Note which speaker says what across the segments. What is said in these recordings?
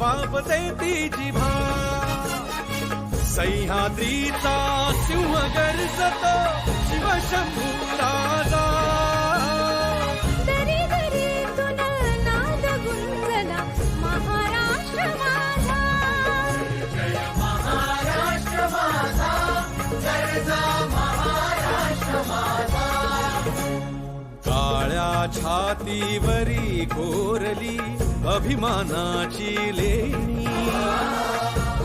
Speaker 1: कापते ती जिभा सह्याद्रीचा सिंह गर्जतो शिवशंभू राजा।
Speaker 2: दरी दरीतून नाद गुंजला महाराष्ट्र माझा।
Speaker 1: काळ्या छातीवरी कोरली अभिमानाची लेणी.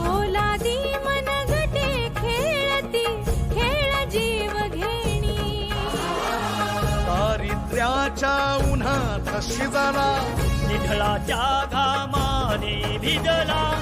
Speaker 2: ओलादी मनगटे खेळती खेळ जीव घेणी.
Speaker 1: दारिद्र्याच्या उन्हात शिजला
Speaker 3: निधळाच्या घामाने भिजला.